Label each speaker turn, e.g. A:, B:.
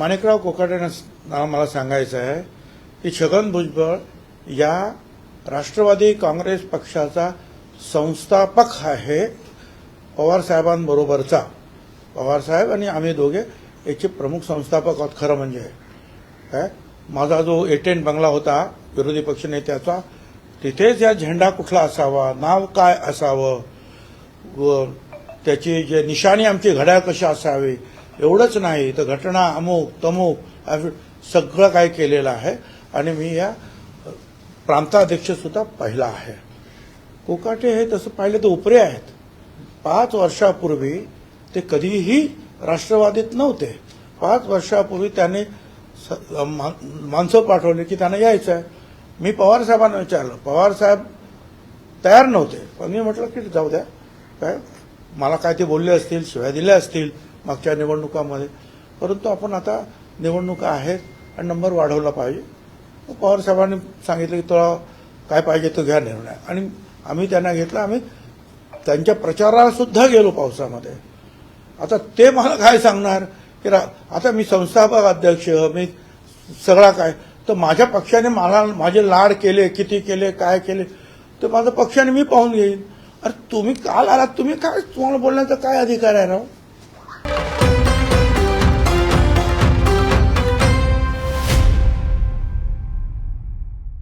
A: माणिकराव कोकाटेंना मला सांगायचं आहे की छगन भुजबळ या राष्ट्रवादी काँग्रेस पक्षाचा संस्थापक आहे पवारसाहेबांबरोबरचा पवारसाहेब आणि आम्ही दोघे याचे प्रमुख संस्थापक आहोत खरं म्हणजे. काय माझा जो एटेंट बंगला होता विरोधी पक्षनेत्याचा तिथेच या झेंडा कुठला असावा नाव काय असावं व त्याची जे निशाणी आमची घड्याळ कशी असावी एवढंच नाही. तर घटना अमुक तमुक सगळं काय केलेलं आहे. आणि मी या प्रांताध्यक्ष सुद्धा पाहिला आहे. कोकाटे हे तसं पाहिलं तर उपरे आहेत. पाच वर्षापूर्वी ते कधीही राष्ट्रवादीत नव्हते. पाच वर्षापूर्वी त्याने स- मा- माणसं पाठवली की त्यांना यायचं आहे मी पवार साहेबांना विचारलं. पवार साहेब तयार नव्हते. पण मी म्हटलं की जाऊ द्या. काय मला काय ते बोलले असतील शिवाय दिल्या असतील मागच्या निवडणुकामध्ये. परंतु आपण आता निवडणुका आहेत आणि नंबर वाढवला पाहिजे. पवार साहेबांनी सांगितलं की तुला काय पाहिजे तो घ्या निर्णय. आणि आम्ही त्यांना घेतला आम्ही त्यांच्या प्रचाराला सुद्धा गेलो पावसामध्ये. आता ते मला काय सांगणार? की रा- आता मी संस्थापक अध्यक्ष मी सगळा काय. तर माझ्या पक्षाने मला माझे लाड केले किती केले काय केले तर माझं पक्षाने मी पाहून घेईन. अरे तुम्ही काल आलात तुम्ही काय तुम्हाला बोलण्याचा काय अधिकार आहे राव?